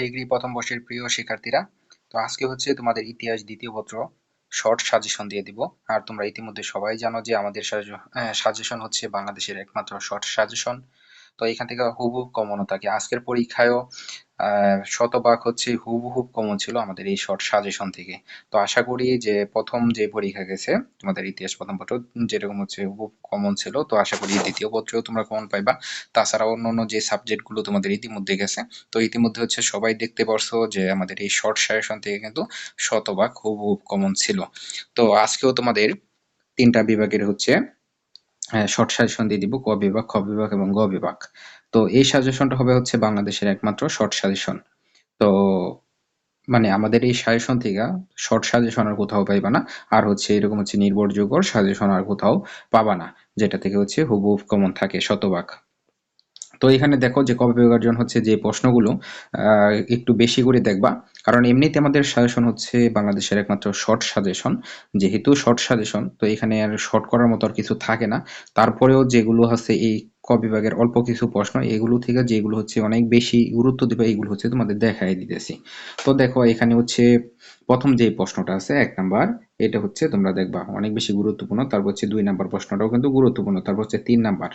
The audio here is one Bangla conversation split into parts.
ডিগ্রি প্রথম বর্ষের প্রিয় শিক্ষার্থীরা। তো আজকে হচ্ছে তোমাদের ইতিহাস দ্বিতীয় পত্র শর্ট সাজেশন দিয়ে দিব। আর তোমরা ইতিমধ্যে সবাই জানো যে আমাদের সাজেশন হচ্ছে বাংলাদেশের একমাত্র শর্ট সাজেশন। তো এখান থেকে হুবহুব কমনও থাকে। আজকের পরীক্ষায়ও শতভাগ হচ্ছে হুবহুব কমন ছিল আমাদের এই শর্ট সাজেশন থেকে। তো আশা করি যে প্রথম যে পরীক্ষা গেছে, তোমাদের ইতিহাস প্রথম পত্র যেরকম হচ্ছে হুবহুব কমন ছিল, তো আশা করি দ্বিতীয় পত্রেও তোমরা কমন পাইবা। তাছাড়া অন্য অন্য যে সাবজেক্টগুলো তোমাদের ইতিমধ্যে গেছে, তো ইতিমধ্যে হচ্ছে সবাই দেখতে পারছ যে আমাদের এই শর্ট সাজেশন থেকে কিন্তু শতভাগ হুবহুব কমন ছিল। তো আজকেও তোমাদের তিনটা বিভাগের হচ্ছে শর্ট সাজেশন দিয়ে দিব, ক বিভাগ, খ বিভাগ এবং গ বিভাগ। তো এই সাজেশনটা হবে হচ্ছে বাংলাদেশের একমাত্র শর্ট সাজেশন তো মানে আমাদের এই সাজেশন থেকে শর্ট সাজেশন আর কোথাও পাইবা না, আর হচ্ছে এরকম হচ্ছে নির্ভরযোগ্য সাজেশন আর কোথাও পাবা না, যেটা থেকে হচ্ছে হুবহুব কমন থাকে, শতভাগ। তো এখানে দেখো যে কবে বিভাজন হচ্ছে যে প্রশ্নগুলো একটু বেশি করে দেখবা। কারণ এমনিতে আমাদের সাজেশন হচ্ছে বাংলাদেশের একমাত্র শর্ট সাজেশন যেহেতু শর্ট সাজেশন তো এখানে আর শর্ট করার মতো আর কিছু থাকে না। তারপরেও যেগুলো হচ্ছে এই ক বিভাগের অল্প কিছু প্রশ্ন, এগুলো থেকে যেগুলো হচ্ছে অনেক বেশি গুরুত্ব দেবে, এগুলো হচ্ছে তোমাদের দেখাই দিতেছি। তো দেখো, এখানে হচ্ছে প্রথম যে প্রশ্নটা আছে, এক নাম্বার, এটা হচ্ছে তোমরা দেখবা, অনেক বেশি গুরুত্বপূর্ণ। তারপর হচ্ছে দুই নাম্বার প্রশ্নটাও কিন্তু গুরুত্বপূর্ণ, তারপর হচ্ছে তিন নাম্বার।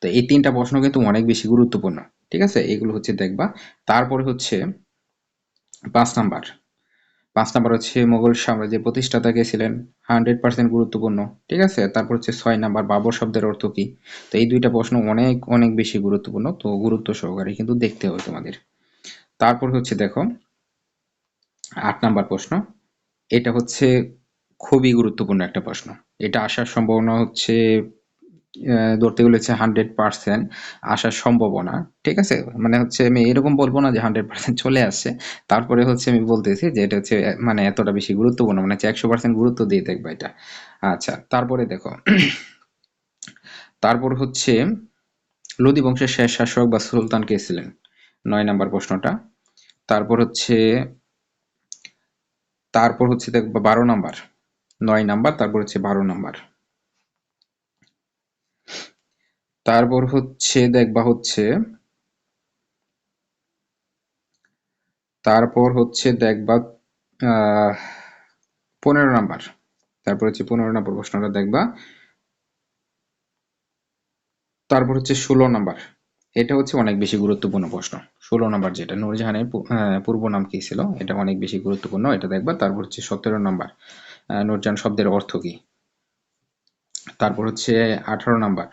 তো এই তিনটা প্রশ্ন কিন্তু অনেক বেশি গুরুত্বপূর্ণ, ঠিক আছে? এগুলো হচ্ছে দেখবা। তারপরে হচ্ছে পাঁচ নাম্বার। পাঁচ নাম্বার হচ্ছে মোগল সাম্রাজ্যের প্রতিষ্ঠাতা কে ছিলেন হান্ড্রেড পার্সেন্ট গুরুত্বপূর্ণ, ঠিক আছে? তারপর হচ্ছে ছয় নাম্বার বাবর শব্দের অর্থ কি? তো এই দুইটা প্রশ্ন অনেক অনেক বেশি গুরুত্বপূর্ণ, তো গুরুত্ব সহকারে কিন্তু দেখতে হবে তোমাদের। তারপর হচ্ছে দেখো, আট নাম্বার প্রশ্ন। এটা হচ্ছে খুবই গুরুত্বপূর্ণ একটা প্রশ্ন। এটা আসার সম্ভাবনা হচ্ছে ধরতে গেলে হচ্ছে হান্ড্রেড পার্সেন্ট আসার সম্ভাবনা, ঠিক আছে? মানে হচ্ছে আমি এরকম বলব না যে হান্ড্রেড পার্সেন্ট চলে আসছে। তারপরে হচ্ছে আমি বলতেছি যে এটা হচ্ছে মানে এতটা বেশি গুরুত্বপূর্ণ মানে হচ্ছে একশো পার্সেন্ট গুরুত্ব দিয়ে দেখব এটা। আচ্ছা তারপরে দেখো। তারপর হচ্ছে, লোদি বংশের শেষ শাসক বা সুলতান কে ছিলেন? নয় নাম্বার প্রশ্নটা। তারপর হচ্ছে তারপর হচ্ছে দেখব বারো নাম্বার। নয় নাম্বার, তারপর হচ্ছে বারো নাম্বার। তারপর হচ্ছে দেখবা হচ্ছে, তারপর হচ্ছে দেখবা পনেরো নাম্বার। তারপর হচ্ছে পনেরো নাম্বার প্রশ্নটা দেখবা তারপর হচ্ছে ষোলো নাম্বার। এটা হচ্ছে অনেক বেশি গুরুত্বপূর্ণ প্রশ্ন। ষোলো নাম্বার যেটা, নূরজাহানের পূর্ব নাম কি ছিল? এটা অনেক বেশি গুরুত্বপূর্ণ, এটা দেখবা তারপর হচ্ছে সতেরো নাম্বার। নূরজাহান শব্দের অর্থ কি? তারপর হচ্ছে আঠারো নাম্বার।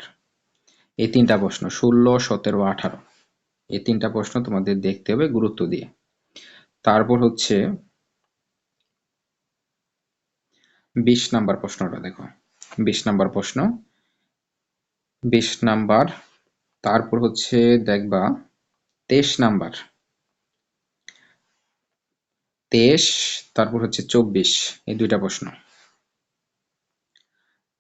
এই তিনটা প্রশ্ন, ষোলো, সতেরো, আঠারো। এই তিনটা প্রশ্ন তোমাদের দেখতে হবে গুরুত্ব দিয়ে। তারপর হচ্ছে বিশ নাম্বার প্রশ্নটা দেখো। বিশ নাম্বার প্রশ্ন। বিশ নাম্বার, তারপর হচ্ছে দেখবা তেইশ নাম্বার। তেইশ, তারপর হচ্ছে চব্বিশ, এই দুইটা প্রশ্ন।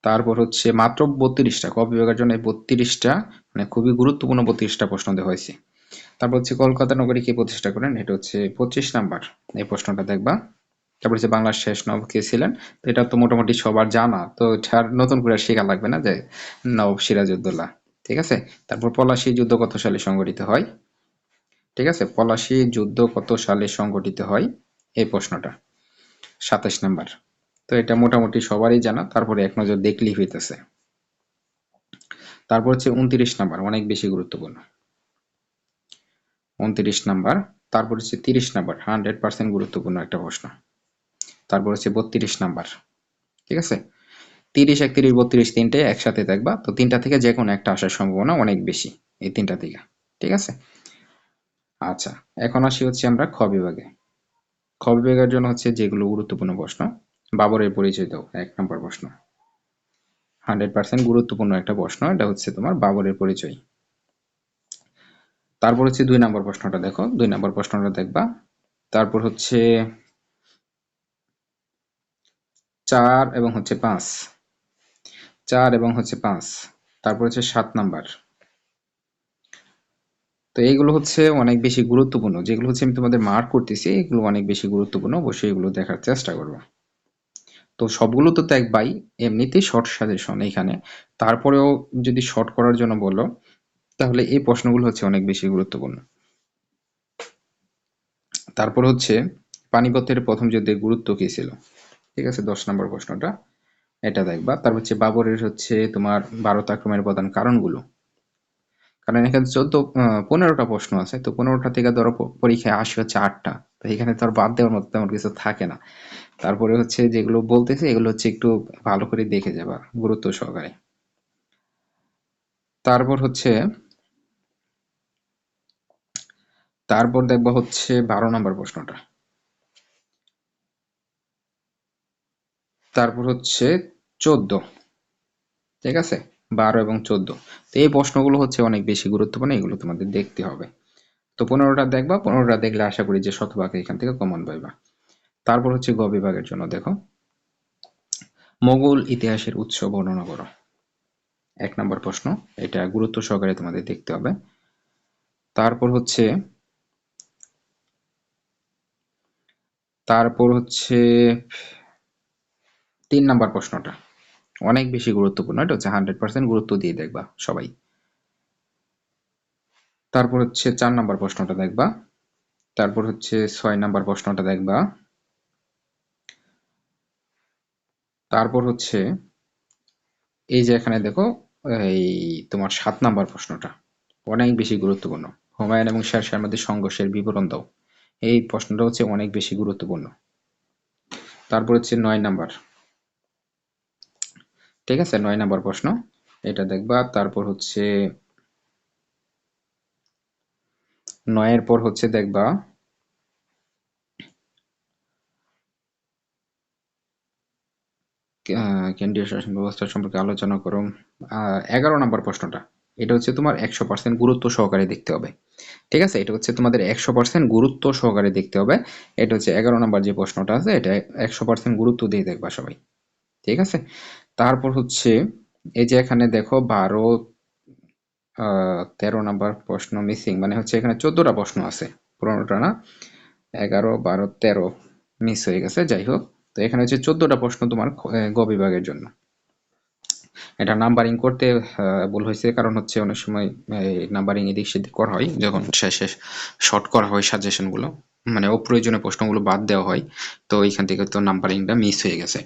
তারপর হচ্ছে মাত্র বত্রিশটা, ক বিভাগের জন্য বত্রিশটা মানে খুবই গুরুত্বপূর্ণ বত্রিশটা প্রশ্ন দেওয়া হয়েছে। তারপর হচ্ছে কলকাতা নগরী কে প্রতিষ্ঠা করেন? এটা হচ্ছে পঁচিশ নাম্বার। এই প্রশ্নটা দেখবা। তারপর হচ্ছে বাংলার শেষ নব কে ছিলেন? তো এটা তো মোটামুটি সবার জানা, তো আর নতুন করে শেখা লাগবে না যে নবাব সিরাজউদ্দৌলা। ঠিক আছে? তারপর পলাশী যুদ্ধ কত সালে সংগঠিত হয়? ঠিক আছে? পলাশী যুদ্ধ কত সালে সংগঠিত হয়? এই প্রশ্নটা। সাতাশ নাম্বার। তো এটা মোটামুটি সবারই জানা। তারপরে এক নজর দেখলেই হইতেছে। তারপর হচ্ছে উনত্রিশ নাম্বার, অনেক বেশি গুরুত্বপূর্ণ। উনত্রিশ নাম্বার, তারপর হচ্ছে তিরিশ নাম্বার, হান্ড্রেড পার্সেন্ট গুরুত্বপূর্ণ একটা প্রশ্ন। তারপর হচ্ছে বত্রিশ নাম্বার, ঠিক আছে? তিরিশ, একত্রিশ, বত্রিশ তিনটে একসাথে দেখবা, তো তিনটা থেকে যে কোনো একটা আসার সম্ভাবনা অনেক বেশি, এই তিনটা থেকে, ঠিক আছে? আচ্ছা এখন আসি হচ্ছে আমরা খ বিভাগে। খ বিভাগের জন্য হচ্ছে যেগুলো গুরুত্বপূর্ণ প্রশ্ন বাবরের পরিচয় দাও এক নম্বর প্রশ্ন। হান্ড্রেড পার্সেন্ট গুরুত্বপূর্ণ একটা প্রশ্ন, এটা হচ্ছে তোমার বাবরের পরিচয়। তারপর হচ্ছে দুই নম্বর প্রশ্নটা দেখো, দুই নম্বর প্রশ্নটা দেখবা। তারপর হচ্ছে চার এবং হচ্ছে পাঁচ। চার এবং হচ্ছে পাঁচ। তারপর হচ্ছে সাত নাম্বার। তো এইগুলো হচ্ছে অনেক বেশি গুরুত্বপূর্ণ। যেগুলো হচ্ছে আমি তোমাদের মার্ক করতেছি, এগুলো অনেক বেশি গুরুত্বপূর্ণ, অবশ্যই এগুলো দেখার চেষ্টা করব। তো সবগুলো তো ত্যাগ বাই, এমনিতেই শর্ট সাজেশন এখানে। তারপরেও যদি শর্ট করার জন্য বলো, তাহলে এই প্রশ্নগুলো হচ্ছে অনেক বেশি গুরুত্বপূর্ণ। তারপর হচ্ছে, পানিপথের প্রথম যুদ্ধের গুরুত্ব কি ছিল? ঠিক আছে, দশ নম্বর প্রশ্নটা। এটা দেখবা। তারপর হচ্ছে বাবরের হচ্ছে তোমার ভারত আক্রমণের প্রধান কারণগুলো। কারণ এখানে চোদ্দ পনেরোটা প্রশ্ন আছে, তো পনেরোটা থেকে ধরো পরীক্ষায় আসে হচ্ছে আটটা। তো এখানে তো আর বাদ দেওয়ার মতো তেমন কিছু থাকে না। তারপরে হচ্ছে যেগুলো বলতেছে, এগুলো হচ্ছে একটু ভালো করে দেখে যাবা, গুরুত্ব সহকারে। তারপর হচ্ছে, তারপর দেখবা হচ্ছে বারো নম্বর প্রশ্নটা। তারপর হচ্ছে চোদ্দ। ঠিক আছে? বারো এবং চোদ্দ। তো এই প্রশ্নগুলো হচ্ছে অনেক বেশি গুরুত্বপূর্ণ, এগুলো তোমাদের দেখতে হবে। তো পনেরোটা দেখবা, পনেরোটা দেখলে আশা করি যে শতভাগ এখান থেকে কমন পাইবা। তারপর হচ্ছে গ বিভাগের জন্য, দেখো। মোগল ইতিহাসের উৎস বর্ণনা করো। এক নম্বর প্রশ্ন, এটা গুরুত্ব সহকারে তোমাদের দেখতে হবে। তারপর হচ্ছে তারপর হচ্ছে তিন নাম্বার প্রশ্নটা। অনেক বেশি গুরুত্বপূর্ণ, এটা হচ্ছে হান্ড্রেড পার্সেন্ট গুরুত্ব দিয়ে দেখবা সবাই। তারপর হচ্ছে চার নাম্বার প্রশ্নটা দেখবা। তারপর হচ্ছে ছয় নাম্বার প্রশ্নটা দেখবা। তারপর হচ্ছে, এই যে এখানে দেখো, এই তোমার সাত নাম্বার প্রশ্নটা, অনেক বেশি গুরুত্বপূর্ণ। হুমায়ুন এবং শেরশাহের মধ্যে সংঘর্ষের বিবরণ দাও। এই প্রশ্নটা হচ্ছে অনেক বেশি গুরুত্বপূর্ণ। তারপর হচ্ছে নয় নাম্বার। ঠিক আছে, নয় নাম্বার প্রশ্ন। এটা দেখবা, তারপর হচ্ছে, নয়ের পর হচ্ছে দেখবা কেন্দ্রীয় শাসন ব্যবস্থা সম্পর্কে আলোচনা করো এগারো নম্বর প্রশ্নটা। এটা হচ্ছে তোমার একশো পার্সেন্ট গুরুত্ব সহকারে দেখতে হবে। ঠিক আছে? এটা হচ্ছে তোমাদের একশো পার্সেন্ট গুরুত্ব সহকারে দেখতে হবে। এটা হচ্ছে এগারো নম্বর যে প্রশ্নটা আছে, এটা একশো পার্সেন্ট গুরুত্ব দিয়ে দেখবা সবাই। ঠিক আছে? তারপর হচ্ছে, এই যে এখানে দেখো বারো তেরো নাম্বার প্রশ্ন মিসিং মানে হচ্ছে এখানে চোদ্দটা প্রশ্ন আছে। পুরোনোটা না? এগারো, বারো, তেরো মিস হয়ে গেছে, যাই হোক। তো এখানে হচ্ছে চোদ্দটা প্রশ্ন তোমার গ বিভাগের জন্য। এটা নাম্বারিং করতে ভুল হয়েছে, কারণ হচ্ছে অনেক সময় নাম্বারিং এদিক সেদিক করা হয়, যখন শেষে শর্ট করা হয় সাজেশনগুলো মানে অপ্রয়োজনীয় প্রশ্নগুলো বাদ দেওয়া হয়, তো এইখান থেকে তো নাম্বারিংটা মিস হয়ে গেছে।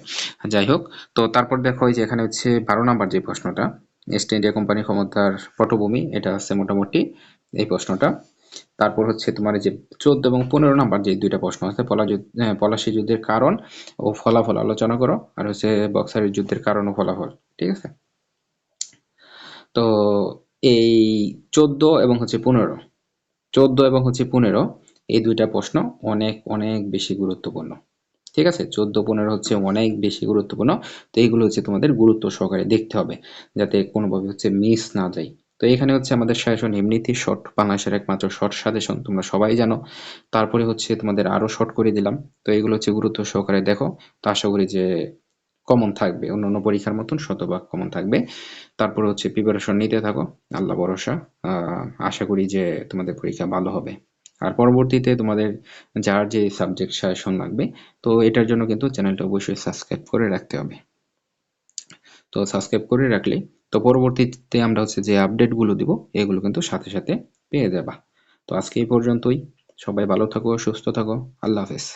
যাই হোক, তো তারপর দেখো যে এখানে হচ্ছে বারো নাম্বার যে প্রশ্নটা ইস্ট ইন্ডিয়া কোম্পানির ক্ষমতার পটভূমি, এটা আছে মোটামুটি এই প্রশ্নটা। তারপর হচ্ছে তোমার যে চোদ্দ এবং পনেরো নাম্বার যে দুইটা প্রশ্ন আছে হ্যাঁ, পলাশী যুদ্ধের কারণ ও ফলাফল আলোচনা করো আর হচ্ছে বক্সারের যুদ্ধের কারণ ও ফলাফল ঠিক আছে? তো এই চোদ্দ এবং হচ্ছে পনেরো চোদ্দ এবং হচ্ছে পনেরো এই দুইটা প্রশ্ন অনেক অনেক বেশি গুরুত্বপূর্ণ ঠিক আছে? চোদ্দ পনেরো হচ্ছে অনেক বেশি গুরুত্বপূর্ণ তো এইগুলো হচ্ছে তোমাদের গুরুত্ব সহকারে দেখতে হবে যাতে কোনোভাবে হচ্ছে মিস না যায় তো এখানে হচ্ছে আমাদের সাজেশন এমনিতেই শর্ট বাংলাদেশের একমাত্র শর্ট সাজেশন তোমরা সবাই জানো। তারপরে হচ্ছে তোমাদের আরও শর্ট করে দিলাম। তো এগুলো হচ্ছে গুরুত্ব সহকারে দেখো। তো আশা করি যে কমন থাকবে অন্য অন্য পরীক্ষার মতন শতভাগ কমন থাকবে। তারপরে হচ্ছে প্রিপারেশন নিতে থাকো। আল্লাহ ভরসা। আশা করি যে তোমাদের পরীক্ষা ভালো হবে। আর পরবর্তীতে তোমাদের যার যে সাবজেক্ট সাজেশন লাগবে, তো এটার জন্য কিন্তু চ্যানেলটা অবশ্যই সাবস্ক্রাইব করে রাখতে হবে। তো সাবস্ক্রাইব করে রাখলে তো পরবর্তীতে আমরা হচ্ছে যে আপডেটগুলো দিব, এগুলো কিন্তু সাথে সাথে পেয়ে যাবা। তো আজকে এই পর্যন্তই। সবাই ভালো থাকো, সুস্থ থাকো। আল্লাহ হাফেজ।